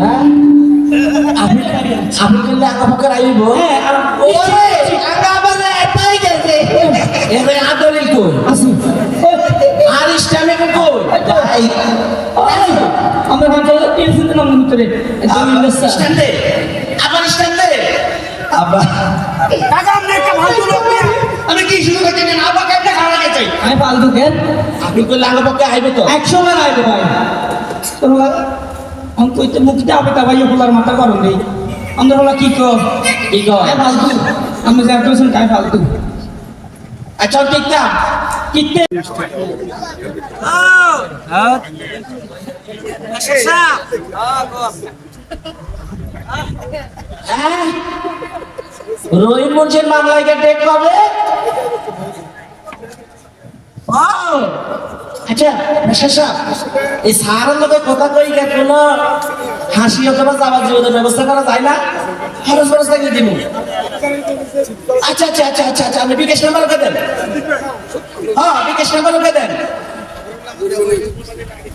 হ্যাঁ আপনি আপনি করলে আঁকা ফাঁকা আইব হ্যাঁ ওরে আগা বাজে এটাই গেছে এবারে আদরিল কই আর ইসলামে কই এই আমরা ভাবছি টেনশন দিলাম ভিতরে স্ট্যান্ডে আবার আমি কি শুরু করতে না আবার কেমনে খাওয়া গেছে আমি ফালতু কেন আপনি করলে আঁকা ফাঁকা আইবে তো একশো বার আইবে ভাই আমি কইতে মুখতে হবে তা ভাই ওগুলার মাথা গরম নেই। আমরা বলা কি কর কি? কাই ফালতু। আমি যা কইছেন কাই ফালতু। আচ্ছা ঠিক না কিতে হ্যাঁ? রহিম মুন্সির মামলায় কে টেক পাবে ও, আচ্ছা শেষা এই সারের লোকে কথা কই কোনো হাসি অথবা যাবার জীবনের ব্যবস্থা করা যায় না? খরচ ব্যবস্থা কি দিব। আচ্ছা আচ্ছা আচ্ছা আচ্ছা আচ্ছা আপনি বিকাশ নাম্বার ওকে দেন। হ্যাঁ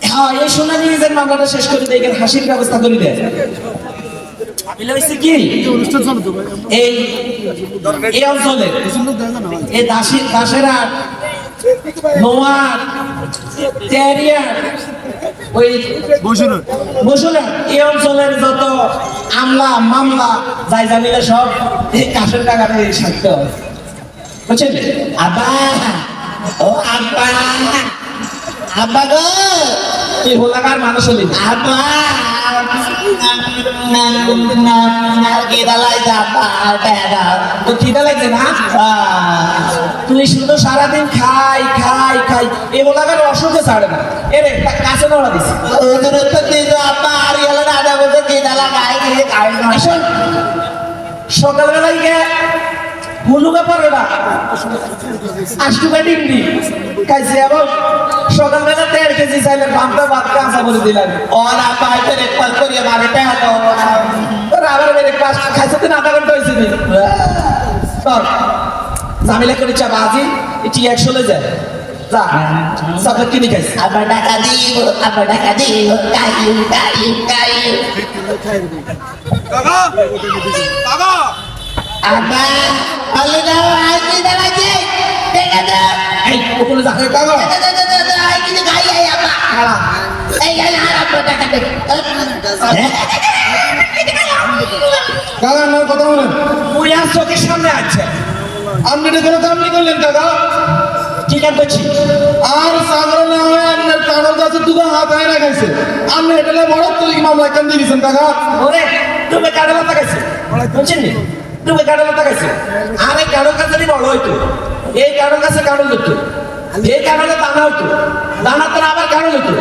হ্যাঁ এই সোনালী নিজের মামলাটা শেষ করে দিয়ে হাসির ব্যবস্থা করে দেন। কি? এই এই অঞ্চলে, এই দাসী, দাসেরা নোয়ার তেরিয়া ওই বসুন এই অঞ্চলের যত আমলা মামলা যাই জানিলে সব এই কাশের সারতে বুঝছেন? ও আব্বা আব্বা গো তুই হোলাকার মানুষ হলি। আব্বা। তুই শুধু সারাদিন খাই খাই খাই। এ বলাকার অসুখে ছাড়ে না। এরে কাছে নড়া দিস সকালবেলায় গিয়ে হুলুকা পড়ে না আষ্টুকা ডিমডি খাইছে এবং সকালবেলা দেড় কেজি চাইলে ভাবটা ভাত কাঁচা করে দিলাম। ওর হয়তো রেকপাল করিয়ে হতো তোর আবার মেরে ক্লাস খাইছে তো আধা ঘণ্টা হয়েছে ঝামেলা করে চা বাজি এটি একশো যায়। যা সাপের কিনে খাইছে। আবার টাকা দিব আবার টাকা দিব কাইউ কাইউ কাইউ আব্বা ভালো দাও আর কি দাও এই ওখানে যা কাগজ দাও, দাও, দাও, দাও, দাও, আর কিছু খাই আই আব্বা। এই এই আর আব্বা টাকা দে কাকা আমার কথা বলেন। ওই আর চোখের সামনে আছে। আপনি এটা কোনো কাম নি করলেন কাকা? ঠিক আছে আর সাগর না হয়ে আপনার কাগজ গাছের দুটো হাত আয় রাখাইছে আপনি এটা বড় তুলি মামলা কেন দিয়েছেন কাকা। ওরে তুমি কারও মাথা খাইছে বুঝছেন নি? তুমি কারও মাথা খাইছে আর এই কারও কাছে বড় হইতো এই কারও কাছে কারও হইতো? এই কারণে দানা হইতো। দানা তো আবার কারও হইতো?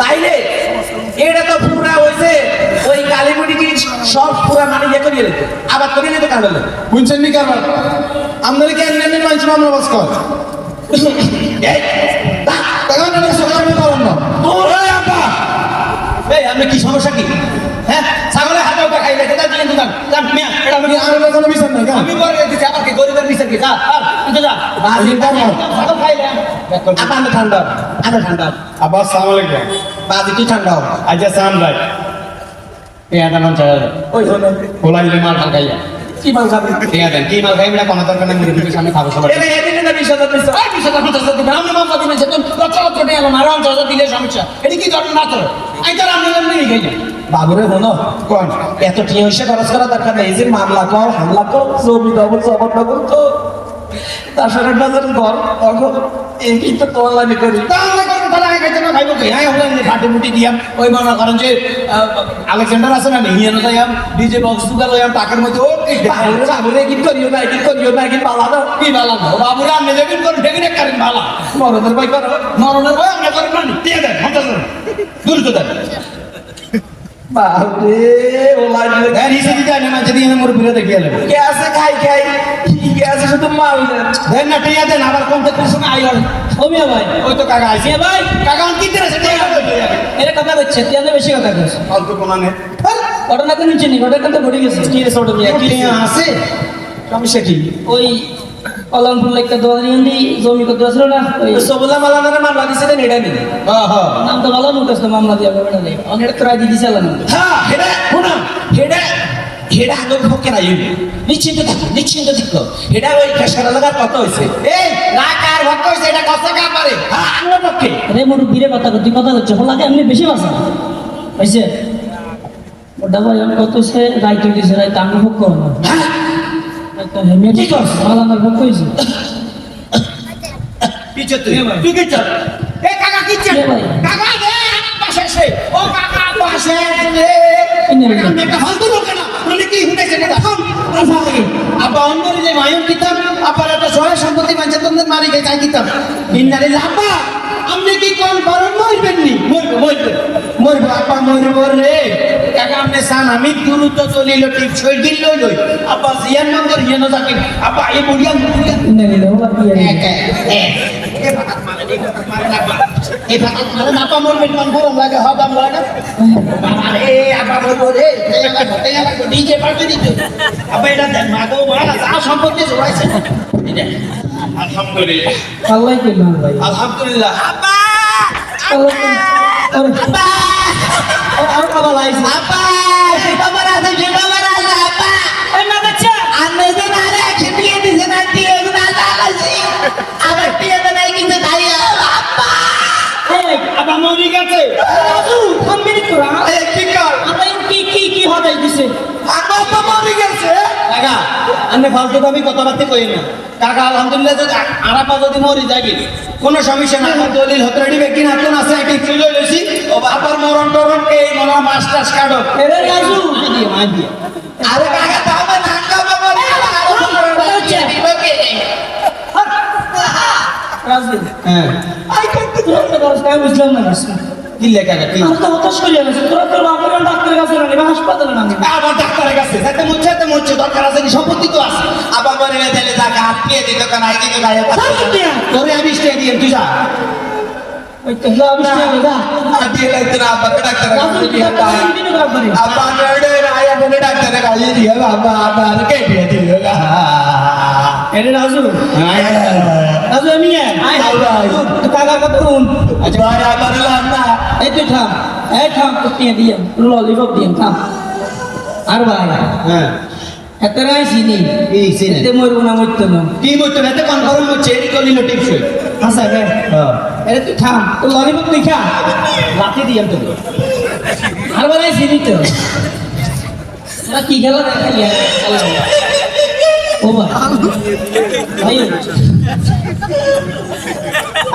তাইলে এটা তো পুরা হইছে ওই কালীমুড়ি সব পুরা মানে ইয়ে করিয়ে দিত। আবার করিয়ে নিতে কারণ বুঝছেন নি কারবার আপনার কি এমনি এমনি মাইছে মামলা বাস কর আমি কি সমস্যা কি? হ্যাঁ দাও দাম দাম মিয়া এটা আমি আমি আমার কোনো বিচার নাই আমি বলে দিচ্ছি আবার কি গরিবের বিচার কি? যা। আর তুই যা আমি পারব। ছাগল খাইলে আপা আমি ঠান্ডা। আমি ঠান্ডা। আবার সালাম আলাইকুম। বাজি তুই ঠান্ডা আচ্ছা সালাম ভাই। এই আটা নাম চাই ওই হলো। বলাইলে মাল খাল খাইয়া। কি মাল খাবি? ঠিক আছে কি মাল খাইবি না কোনো দরকার নেই মুরগির সামনে খাব সবাই। এনে এদিনে না বিশ হাজার দিচ্ছে এই বিষয়টা পঞ্চাশ হাজার দিবেন। আপনি মামলা দিবেন সে লক্ষ লক্ষ টাকা আরও হাজার দিলে সমস্যা। এটি কি দরকার না তো আমি তো আপনি এমনি খাই যান বাবুরে হলো কোন? এত টিয়া হইসে খরচ করা দরকার নেই। যে মামলা কর হামলা কর জমি দবল জবর দবল তো। তাছাড়া বাজারের ঘর তখন এই তোমার লাগে করি। না কি হ্যাঁ মুটি দিয়াম ওই মনে করেন যে আলেকজান্ডার আছে না নিয়ে যাইয়াম ডিজে বক্স দুগা লইয়াম টাকার মধ্যে ও বাবুরে কি করিও না কি করিও না কি পালা দাও কি বালা গো বাবুরা আপনি দেখেন কোন ঠেকে ঠেক করেন বালা। মরদের ভাই করো মরণের আমরা করেন না দিয়ে দেন হাজার দূর তো দেন। হ্যাঁ হিসে দিতে আনে মাঝে দিয়ে মোর ফিরে দেখিয়ে নেবে কে আছে খাই খাই। কি আছে শুধু মাল দেন। দেন না টিয়া দেন আবার কমতে কোন সময় আই হল ও ভাই ওই তো কাকা আইছে। ভাই। কাকা কি এটা কথা হচ্ছে বেশি কথা কইছ ফালতু কোনা নে। ঘটনা তো নিচে নি ঘটনা তো ঘটে গেছে। কি রে? আছে। সমস্যা কি? ওই কলমপুর লেখা দোয়ারি আন্দি জমি কত আসলো না? সবুলা মালানের মামলা দিছে দেন এটা নি। নাম তো ভালো মুখ আসলো মামলা দিয়া বেড়া নেই অনেক তো রাজি দিছে আল্লাহ নাম হ্যাঁ এটা হেডা আঙ্গুর পক্ষে নাই। নিশ্চিন্ত থাকো নিশ্চিন্ত থাকো। হেডা ওই খেসার লাগার কত হয়েছে এই না কার ভক্ত হইছে এটা কষ্ট কার পারে হ্যাঁ আঙ্গুর পক্ষে। রে মোর বীরে কথা তুই কথা হচ্ছে হলাকে এমনি বেশি বাসা হয়েছে ওটা ভাই কত সে রাইট দিয়েছে রাইট আমি ভোগ করো না কি করছ? এ কাকা কি চল কাকা সে ও কাকা পাশে রে? আমি একটা ফালতু না কি থাম আপা অন্যরে যে মায়ুম কিতাব আপার একটা সহায় সম্পত্তি মানছে তোমাদের মারি গেছে চাই কিতাব ইন্নারে লাপা আপনি কি কোন পারেন মরবেন নি মরবে মরবে মরবে আপা মরবে রে আপনি সান আমি দ্রুত চলিল ঠিক ছয় দিল লই লই আপা জিয়ান নম্বর হিয়ান যাকে আপা এই বুড়িয়া বুড়িয়া কিনে নিলে হলা দিয়ে এক এক এ মারে এ না এ ফাটাত মারে না আপা মরবেন মান গরম লাগে হদাম লাগে বাবা রে আপা বলব রে ডিজে পার্টি দিতে আপা এটা মাগো মারা যা সম্পত্তি জড়াইছে আলহামদুলিল্লাহ। আল্লাহ করলাম ভাই? আলহামদুলিল্লাহ। আর বাবা লাইছে আপা খবর আছে যে খবর আছে আপা। এই না বাচ্চা আমি যে না রে খিটিয়ে দিছে না দিয়ে না লাগাছি আবার দিয়ে না নাই কিন্তু তাই আপা। এই আপা মরি গেছে। রাজু থামবি নি তোরা এ কি কর? আবার কি কি কি হদাই দিছে? আপা তো মরি গেছে। কাকা আপনি ফালতু দামি কথাবার্তা কই না। কাকা আলহামদুলিল্লাহ যদি আরাপা যদি মরি যাগি কোনো সমস্যা না দলিল হতরাডি ব্যক্তি নাতুন আছে এটি চলে লইছি ও বাবার মরণ টরণ কে মরা মাস টাস কাটো। এরে রাজু আরে কাকা তো আমার নাঙ্গা বাবা রে আরে দিব কে? রাজু। হ্যাঁ। আই কিন্তু তোরা তো দরস কাজ বুঝলাম না কি লেখা কাকা কি? আমি তো হতাশ করি গেছে তোরা তোর বাবার ডাক্তারের কাছে না হাসপাতালে না আবার ডাক্তারের কাছে যাতে মুচ্ছে যাতে মুচ্ছে দরকার আছে নি সম্পত্তি তো আছে। আবার গেলে তাহলে তাকে আটকে দিত কেন আই দিত গায়ে তোরে আমি স্টে দিয়ে তুই যা। ললিপপ দিয়ে থাম আর ভাই হ্যাঁ এত রাই চিনি এই সিনে এতে মরবো না মরতো না কি বলতো না কনফার্ম হচ্ছে এটি কলিল টিপস হাসা রে এরে তুই থাম তো ললিপপ তুই খা। রাতে দিয়াম তো আর বারে চিনি তো তোরা কি খেলা দেখালি ও ভাই ভাই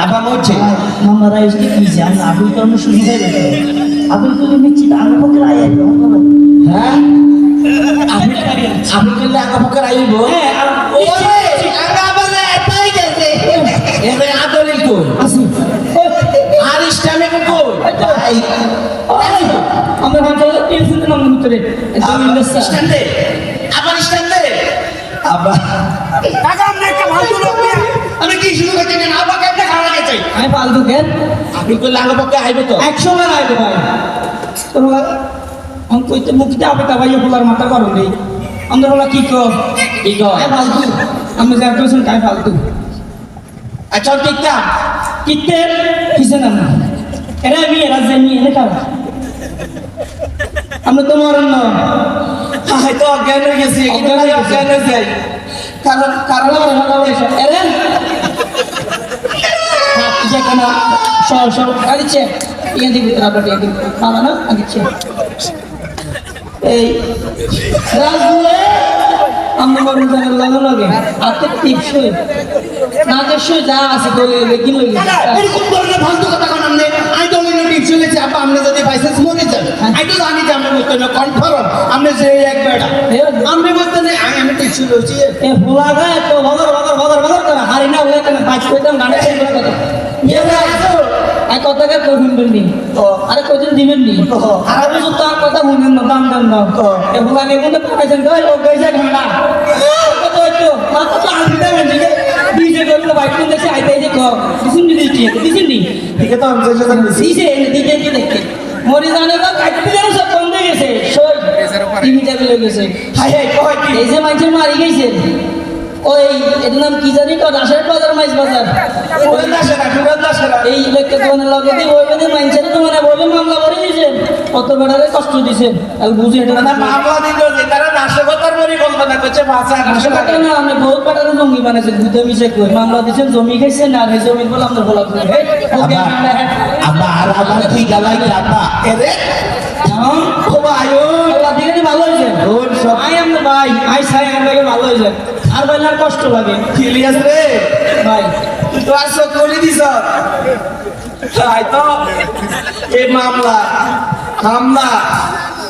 আবা মরছে। মামারা এসে কি জান? আবুল কর্ম হয়ে গেছে। আবুল কর্ম নিশ্চিত আগে পক্ষে আয় হ্যাঁ? আমি আমি করলে আঁকা পক্ষে আইব হ্যাঁ। টেনশন নাম ভিতরে স্ট্যান্ডে আবার স্ট্যান্ডে আবার কাকা আপনি একটা ফালতু লোক আমি কি শুরু করছি না আবা কেমনে খাওয়া গেছে আমি ফালতু কেন আপনি করলে আঁকা পক্ষে আইব তো। একশো বার আইবে ভাই। তোমরা আমি কইতে মুখতে আবে তা ভাই বলার মাথা করো নেই। আমরা বলা কি কর কি আয় ফালতু। আমি যা কইছেন তাই ফালতু। আচ্ছা কিতে কিসে এরা আমি এরা জানি এনে খাও আমরা তো মরণ না হয়তো অজ্ঞান হয়ে গেছি অজ্ঞান হয়ে গেছে। অজ্ঞান যাই। কারণ কারণ যেখানে আদিচ্ছে ইয়ে দিবি তোরা বটে দিবি। বাবা না? আদিচ্ছে এই রাজুয়ে আমরা বড় জানার লগে লগে। হাতে টিপসই না দেশই যা আছে এরকম ধরনের ফালতু কথা কোন আমনে আই তো মিনো টিপস হয়েছে আপা আমনে যদি বাইসেন্স মরে যান আই তো জানি যে আমরা বলতে না কনফার্ম। আমনে যে এক বেড়া। আমনে বলতে না আমি আমি টিপস হয়েছি এ। ভোলা গায় তো বগর বগর বগর বগর করে হারি না হলে কেন বাজ কইতাম গানে করে কথা কথা কে কই নি? আরে কইতেন দিবেন নি? আর বুঝু তার কথা শুনেন না দাম দেন না এ ভোলা নে মধ্যে পাকাইছেন কই ও গইছে মাত্র তো আনতে দেবেন জি ডিজে করল বাইক কোন দেশে আইতে যে কর দিছেন নি? দিছেন নি? ঠিক আছে আমি কি দেখতে মরি জানে না কাটতে জানে সব বন্ধ গেছে। সব টিভি চালু গেছে। হাই হাই কয় এই যে মানুষের মারি গেছে। ওই এর নাম কি জানি? তো রাশের বাজার বাজার। এই লগে দিয়ে ওই তোমার বলে মামলা করে। কত বেড়ারে কষ্ট দিয়েছেন আর বুঝে এটা না না মামলা দিল যে তারা নাশকতার পরিকল্পনা করছে ভাষা টাকা না আমি বহুত বেটারে জমি বানাইছে দুধে মিশে কই। মামলা দিয়েছেন জমি খাইছেন আর এই জমি বলে আমরা বলা করি আমরা আব্বা আর আমার কি গালাই আব্বা এরে ভাই ও আল্লাহ দিকে নি ভালো হয়েছে আই আমরা ভাই আই সাই আমরা ভালো হয়েছে আর ভাই আর কষ্ট লাগে। ইলিয়াস রে? ভাই। তুই তো আর চোখ খুলে দিছ? তাই তো এই মামলা। হামলা।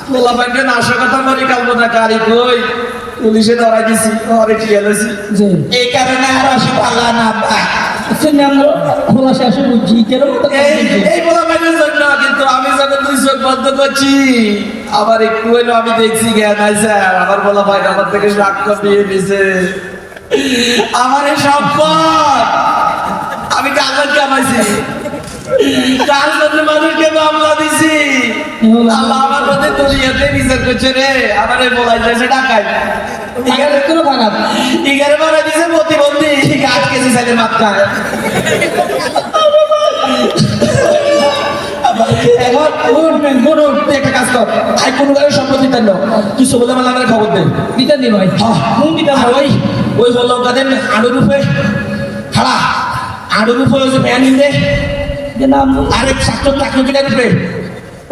পোলা পাইকে নাশকতার পরিকল্পনাকারী কই। পুলিশে ধরাই দিছি ঘরে ক্লিয়ার হয়েছি এই কারণে আর আসি পালা না কিন্তু আমি আবার একটু হইল আমি দেখছি জ্ঞান আছে আমার থেকে সাক্ষ্য দিয়ে দিছে। আমার এই সম্পদ। আমি কাগজ কামাইছি। কার জন্য মানুষকে মামলা দিছি। আল্লাহ আমার মধ্যে দুনিয়াতে বিচার করছে রে। আমার এখানে কোনো খারাপ। এগারো বারে দিছে প্রতিবন্ধী। আট কেজি সাইজের মাত্রায় একটা কাজ কর। আই কোনো দেন কিছু বলে মানে আমার খবর দেন দিতে দি ভাই। কোন দিতে ওই হলো কাদের? আড়ুর উপরে খাড়া। আড়ুর উপরে ওই যে ভ্যান ইন্দে যে নাম আরেক ছাত্র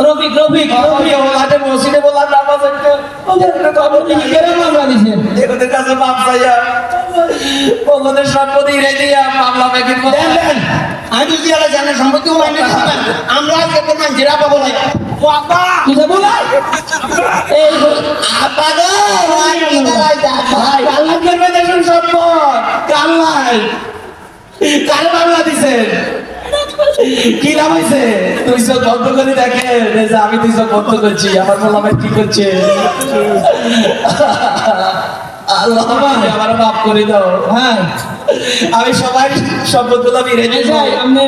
রফিক রফিক ওলাতে মসজিদে নামাজ একটু ওদের একটা খবর দিই কেরম মামলা দিছেন কাছে মাপ চাইয়া ওদের সম্পত্তি রে দিয়া মামলা মেকিং দেন দেন। আমি আলা জানে সম্পত্তি আমরা আজকে জিরা পাবো কি এই গো করবে সম্পদ। কাল্লাই কাল মামলা দিছেন কি নাম হয়েছে তুই সব বন্ধ করে যে আমি তুই সব বন্ধ করছি আমার বললাম কি করছে? আল্লাহ আমার মাফ করে দাও। হ্যাঁ আমি সবাই সম্পদগুলো ফিরে রেখে যাই আপনি